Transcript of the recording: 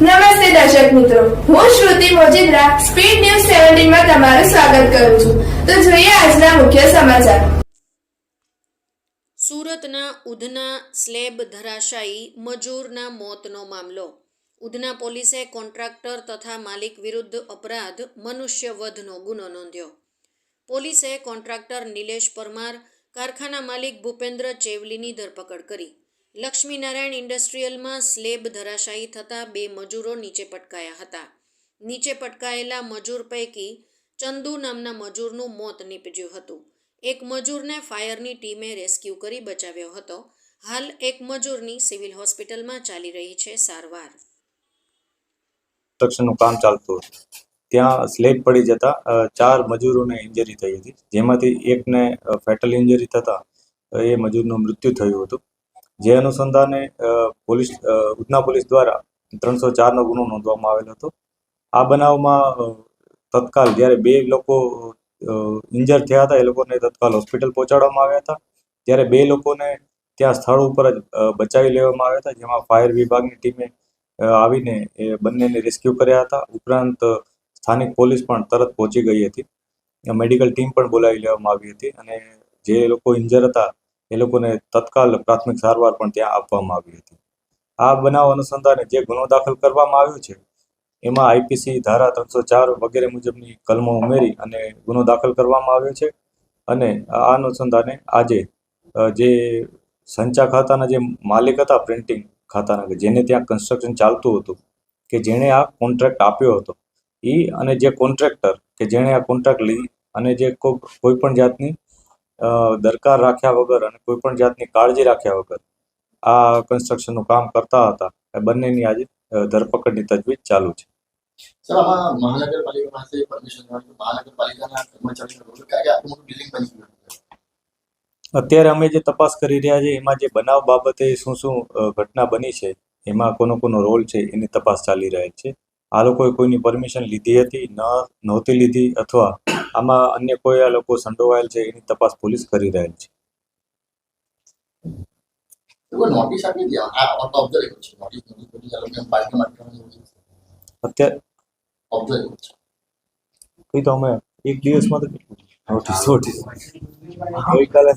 નમસ્તે દર્શક મિત્રો. હું શ્રુતિ મોજીદ્રા, સ્પીડ ન્યૂઝ સેવન્ટીનમાં તમારું સ્વાગત કરું છું. તો જોઈએ આજના મુખ્ય સમાચાર. સુરતના ઉધના સ્લેબ ધરાશાયી મજૂરના મોતનો મામલો. ઉધના પોલીસે કોન્ટ્રાક્ટર તથા માલિક વિરુદ્ધ અપરાધ મનુષ્યવધનો ગુનો નોંધ્યો. પોલીસે કોન્ટ્રાક્ટર નિલેશ પરમાર, કારખાના માલિક ભૂપેન્દ્ર ચેવલીની ધરપકડ કરી. લક્ષ્મીનારાયણ ઇન્ડસ્ટ્રીયલમાં સ્લેબ ધરાશાયી થતાં બે મજૂરો નીચે પટકાયા હતા. નીચે પટકાયેલા મજૂર પૈકી ચંદુ નામના મજૂરનું મોત નીપજ્યું હતું. એક મજૂરને ફાયરની ટીમે રેસ્ક્યુ કરી બચાવ્યો હતો. હાલ એક મજૂરની સિવિલ હોસ્પિટલમાં ચાલી રહી છે સારવાર. કન્સ્ટ્રક્શનનું કામ ચાલતું હતું. ત્યાં સ્લેબ પડી જતા ચાર મજૂરોને ઇન્જરી થઈ હતી. જેમાંથી એકને ફેટલ ઇન્જરી થતા એ મજૂરનું મૃત્યુ થયું હતું. જે અનુસંધાને પોલીસ ઉધના પોલીસ દ્વારા ત્રણસો ચારનો ગુનો નોંધવામાં આવેલ હતો. આ બનાવમાં તત્કાલ જ્યારે બે લોકો ઇન્જર થયા હતા, એ લોકોને તત્કાલ હોસ્પિટલ પહોંચાડવામાં આવ્યા હતા. ત્યારે બે લોકોને ત્યાં સ્થળ ઉપર જ બચાવી લેવામાં આવ્યા હતા, જેમાં ફાયર વિભાગની ટીમે આવીને એ બંનેને રેસ્ક્યુ કર્યા હતા. ઉપરાંત સ્થાનિક પોલીસ પણ તરત પહોંચી ગઈ હતી. મેડિકલ ટીમ પણ બોલાવી લેવામાં આવી હતી અને જે લોકો ઇન્જર હતા એ લોકોને તત્કાલ પ્રાથમિક સારવાર પણ ત્યાં આપવામાં આવી હતી. આ બનાવ અનુસંધાને જે ગુનો દાખલ કરવામાં આવ્યો છે, એમાં આઈપીસી ધારા ત્રણસો ચાર વગેરે મુજબની કલમો ઉમેરી અને ગુનો દાખલ કરવામાં આવ્યો છે. અને આ અનુસંધાને આજે જે સંચા ખાતાના જે માલિક હતા પ્રિન્ટિંગ ખાતાના, કે જેને ત્યાં કન્સ્ટ્રક્શન ચાલતું હતું, કે જેણે આ કોન્ટ્રાક્ટ આપ્યો હતો એ અને જે કોન્ટ્રાક્ટર, કે જેણે આ કોન્ટ્રાક્ટ લીધી, અને જે કોઈ પણ જાતની દરકાર રાખ્યા વગર અને કોઈ પણ જાતની કાળજી રાખ્યા વગર આ કન્સ્ટ્રક્શનનું કામ કરતા હતા. એ બંનેની આજે ધરપકડની તજવીજ ચાલુ છે. સર આમાં મહાનગરપાલિકા પાસે પરમિશન મહાનગરપાલિકાના કર્મચારીનો કારણ કે મોટું બિલ્ડિંગ બની ગયું અત્યારે અમે જે તપાસ કરી રહ્યા છીએ એમાં જે બનાવ બાબતે શું શું ઘટના બની છે એમાં કોનો કોનો રોલ છે એની તપાસ ચાલી રહી છે. આ લોકોએ કોઈની પરમિશન લીધી હતી ન નહોતી લીધી અથવા આમાં અન્ય કોઈ આ લોકો સંડોવાયેલ છે એની તપાસ પોલીસ કરી રહેલ છે. અત્યારે તો અમે એક દિવસમાં તો કેટલું? નોટિસ નોટિસ ગઈકાલે